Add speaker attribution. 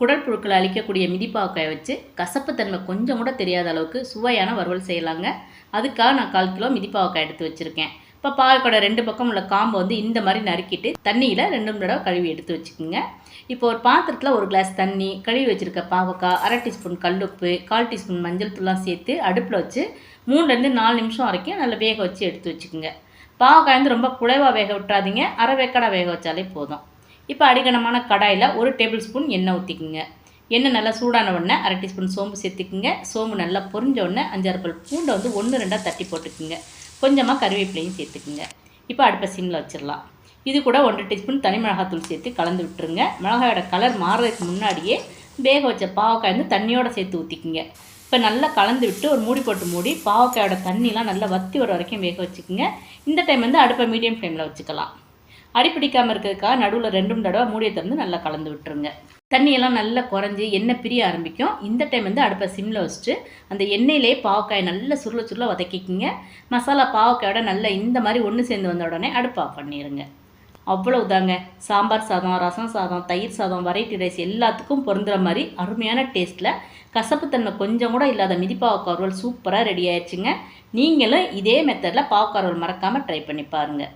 Speaker 1: குடல் புழுக்களை அழிக்கக்கூடிய மிதிப்பாக்காயை வச்சு கசப்புத்தன்மை கொஞ்சம் கூட தெரியாத அளவுக்கு சுவையான வறுவல் செய்யலாங்க. அதுக்காக நான் கால் கிலோ மிதிப்பாக்காய் எடுத்து வச்சுருக்கேன். இப்போ பாவக்காயோட ரெண்டு பக்கம் உள்ள காம்பை வந்து இந்த மாதிரி நறுக்கிட்டு தண்ணியில் ரெண்டு மூணு தடவை கழுவி எடுத்து வச்சுக்கோங்க. இப்போ ஒரு பாத்திரத்தில் ஒரு கிளாஸ் தண்ணி கழுவி வச்சுருக்க பாவக்காய் அரை டீஸ்பூன் கல்லுப்பு கால் டீஸ்பூன் மஞ்சள் தூள்லாம் சேர்த்து அடுப்பில் வச்சு மூணுலேருந்து நாலு நிமிஷம் வரைக்கும் நல்லா வேக வச்சு எடுத்து வச்சுக்கோங்க. பாவக்காய் வந்து ரொம்ப குழைவாக வேக விட்டுறாதீங்க. அரை வேக்கடாக வேக வச்சாலே போதும். இப்போ அடிகனமான கடாயில் ஒரு டேபிள் ஸ்பூன் எண்ணெய் ஊற்றிக்குங்க எண்ணெய் நல்லா சூடான உடனே அரை டீஸ்பூன் சோம்பு சேர்த்துக்குங்க. சோம்பு நல்லா பொரிஞ்ச உடனே அஞ்சாறு பல் பூண்டை வந்து ஒன்று ரெண்டாக தட்டி போட்டுக்குங்க. கொஞ்சமாக கருவேப்பிலையும் சேர்த்துக்குங்க. இப்போ அடுப்பை சிம்மில் வச்சிடலாம். இது கூட ஒன்றரை டீஸ்பூன் தனி மிளகாத்தூள் சேர்த்து கலந்து விட்டுருங்க. மிளகாயோட கலர் மாறுறதுக்கு முன்னாடியே வேக வச்ச பாவக்காய் வந்து தண்ணியோடு சேர்த்து ஊற்றிக்குங்க இப்போ நல்லா கலந்து விட்டு ஒரு மூடி போட்டு மூடி பாவக்காயோட தண்ணிலாம் நல்லா வத்தி வர வரைக்கும் வேக வச்சுக்கோங்க. இந்த டைம் வந்து அடுப்பை மீடியம் ஃப்ளேமில் வச்சுக்கலாம். அடிப்பிடிக்காமல் இருக்கிறதுக்காக நடுவில் ரெண்டு மூணு தடவை மூடியை திறந்து நல்லா கலந்து விட்டுருங்க. தண்ணியெல்லாம் நல்லா குறைஞ்சி எண்ணெய் பிரிய ஆரம்பிக்கும். இந்த டைம் வந்து அடுப்பை சிம்மில் வச்சுட்டு அந்த எண்ணெயிலே பாவக்காயை நல்லா சுருள சுருள வதக்கிக்கிங்க. மசாலா பாவக்காயோட நல்லா இந்த மாதிரி ஒன்று சேர்ந்து வந்த உடனே அடுப்பு ஆஃப் பண்ணிடுங்க அவ்வளவுதாங்க. சாம்பார் சாதம் ரசம் சாதம் தயிர் சாதம் வெரைட்டி ரைஸ் எல்லாத்துக்கும் பொருந்துற மாதிரி அருமையான டேஸ்ட்டில் கசப்புத்தன்மை கொஞ்சம் கூட இல்லாத மிதிப்பாவக்காய் ரோல் சூப்பராக ரெடி ஆயிடுச்சுங்க. நீங்களும் இதே மெத்தடில் பாவக்காய் ரோல் மறக்காமல் ட்ரை பண்ணி பாருங்கள்